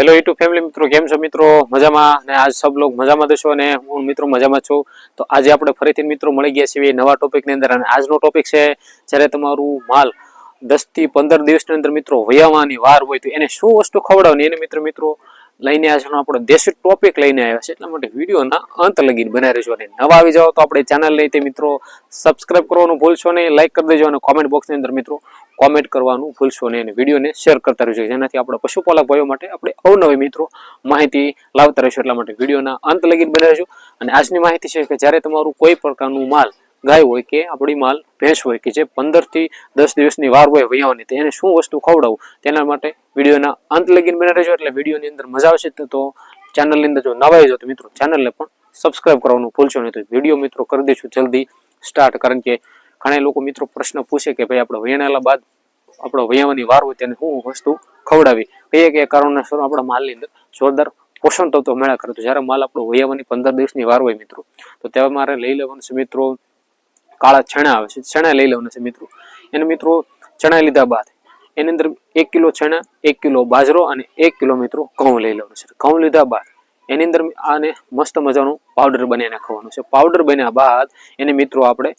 Hello YouTube family મિત્રો, કેમ છો મિત્રો? મજામાં? અને આજ સબ લોગ મજામાં દેશો અને હું મિત્રો મજામાં છું. તો આજે આપણે ફરીથી મિત્રો મળી ગયા છીએ નવા ટોપિકની અંદર. અને આજનો ટોપિક છે, જ્યારે તમારું માલ દસથી પંદર દિવસની અંદર મિત્રો વયાવાની વાર હોય તો એને શું વસ્તુ ખવડાવવાની? એને મિત્રો મિત્રો લઈને આજનો આપણો દેશી ટોપિક લઈને આવ્યા છે. એટલા માટે વિડીયોના અંત લગીને બનાવી રહેજો અને નવા આવી જાઓ તો આપણે ચેનલ લઈ તે મિત્રો સબસ્ક્રાઇબ કરવાનું ભૂલશો નહીં. લાઈક કરી દેજો અને કોમેન્ટ બોક્સની અંદર મિત્રો કોમેન્ટ કરવાનું ભૂલશો નહીં. અને વિડીયોને શેર કરતા રહેજો. જેનાથી આપણા પશુપાલક ભાઈઓ માટે આપણે અવનવી મિત્રો માહિતી લાવતા રહીશું. એટલા માટે વિડીયોના અંત લગીને બનાવી રહેજો અને આજની માહિતી છે કે જ્યારે તમારું કોઈ પ્રકારનું માલ ગાય હોય કે આપણી માલ ભેંસ હોય કે જે પંદરથી દસ દિવસની વાર હોય વૈયાવાની તો એને શું વસ્તુ ખવડાવવું તેના માટે વિડીયોના અંત લગીને બને રહેજો એટલે વિડીયોની અંદર મજા આવશે તો- ચેનલની અંદર જો નવા જો તો મિત્રો ચેનલને પણ સબસ્ક્રાઇબ કરવાનું ભૂલશો નહીં. તો વીડિયો મિત્રો કરી દઈશું જલ્દી સ્ટાર્ટ કારણ કે ઘણા લોકો મિત્રો પ્રશ્ન પૂછે કે ભાઈ, આપણે વૈયાણેલા બાદ આપણો વૈયાવાની વાર હોય તેને શું વસ્તુ ખવડાવી? કયા કે કારણોસર આપણા માલની અંદર જોરદાર પોષણ તત્વો મેળા કરે. જ્યારે માલ આપણો વૈયાવાની પંદર દિવસની વાર હોય મિત્રો, તો તેમાં મારે લઈ લેવાનું છે મિત્રો કાળા ચણા આવે છે. ચણા લઈ લેવાના છે મિત્રો. એને મિત્રો ચણા લીધા બાદ એની અંદર એક કિલો ચણા, એક કિલો બાજરો અને એક કિલો મિત્રો ઘઉં લઈ લેવાનું છે. ઘઉં લીધા બાદ એની અંદર આને મસ્ત મજાનું પાવડર બનાવી નાખવાનું છે. પાવડર બન્યા બાદ એને મિત્રો આપણે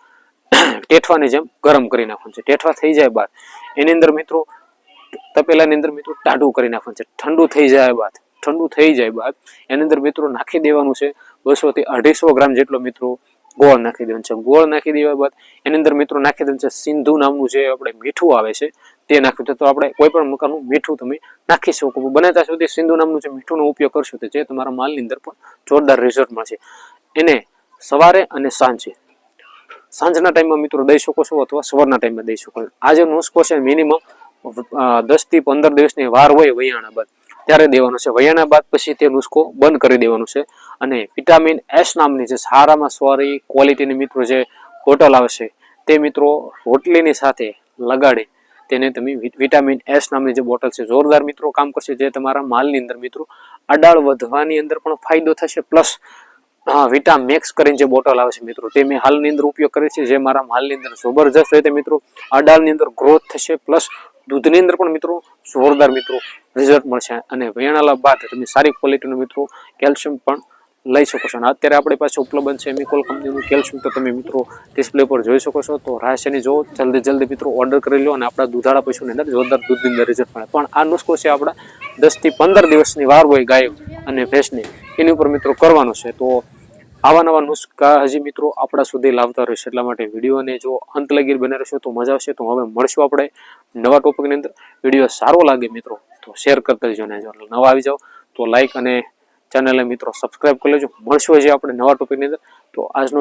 ટેઠવાની જેમ ગરમ કરી નાખવાનું છે. ટેઠવા થઈ જાય બાદ એની અંદર મિત્રો તપેલાની અંદર મિત્રો ટાઢું કરી નાખવાનું છે. ઠંડુ થઈ જાય બાદ, ઠંડુ થઈ જાય બાદ એની અંદર મિત્રો નાખી દેવાનું છે બસો થી અઢીસો ગ્રામ જેટલો મિત્રો ગોળ નાખી દેવાનું છે. ગોળ નાખી દેવા બાદ એની અંદર મિત્રો નાખી દેવાનું છે સિંધુ નામનું જે આપણે મીઠું આવે છે, તે નાખ્યું છે. તો આપણે કોઈ પણ પ્રકારનું મીઠું તમે નાખી શકો. બને ત્યાં સુધી સિંધુ નામનું જે મીઠુંનો ઉપયોગ કરશો તો જે તમારા માલની અંદર પણ જોરદાર રિઝલ્ટ મળશે. એને સવારે અને સાંજે. સાંજના ટાઈમમાં મિત્રો દઈ શકો છો અથવા સવારના ટાઈમમાં દઈ શકો છો. આ જે નુસ્ખો છે મિનિમમ દસથી પંદર દિવસની વાર હોય વૈયાણા બાદ. ત્યારે દેવાનો છે. વયાના બાદ પછી તે નુસ્ખો બંધ કરી દેવાનો છે. અને વિટામિન એસ નામની જે સારામાં સારી ક્વોલિટીની મિત્રો જે બોટલ આવશે તે મિત્રો રોટલીની સાથે લગાડી તેને તમે વિટામિન એસ નામની જે બોટલ છે, જોરદાર મિત્રો કામ કરશે જે તમારા માલની અંદર મિત્રો અડાળ વધવાની અંદર પણ ફાયદો થશે. પ્લસ હા વિટામેક્સ કરીને જે બોટલ આવે છે મિત્રો, તે મેં હાલની અંદર ઉપયોગ કરે છે. જે મારા માલની અંદર જબરજસ્ત રીતે મિત્રો અડાળની અંદર ગ્રોથ થશે. પ્લસ દૂધની અંદર પણ મિત્રો જોરદાર મિત્રો રિઝલ્ટ મળશે અને વેણાલા બાદ તમે સારી ક્વોલિટીનું મિત્રો કેલ્શિયમ પણ લઈ શકો છો. અને અત્યારે આપણી પાસે ઉપલબ્ધ છે મિકોલ કંપનીનું કેલ્શિયમ તો તમે મિત્રો ડિસ્પ્લે પર જોઈ શકો છો. તો રાશિની જો જલ્દી જલ્દી મિત્રો ઓર્ડર કરી લો અને આપણા દૂધાળા પશુની અંદર જોરદાર દૂધની અંદર રિઝલ્ટ મળે. પણ આ નુસ્ખો છે આપણા દસથી પંદર દિવસની વાર હોય ગાય અને ભેંસની. એની ઉપર મિત્રો કરવાનો છે. તો આવા નવા નુસ્ખા હજી મિત્રો આપણા સુધી લાવતા રહેશે એટલા માટે વિડીયોને જો અંત લગીર બને રહેશો તો મજા આવશે તો હવે મળશું આપણે નવા ટોપિકની અંદર. વીડિયો સારો લાગે મિત્રો તો શેર કરતા જજો ને જો નવા આવી જાઓ તો લાઈક અને ચેનલને મિત્રો સબસ્ક્રાઇબ કરી લેજો. મળશું હજી આપણે નવા ટોપિકની અંદર. તો આજનો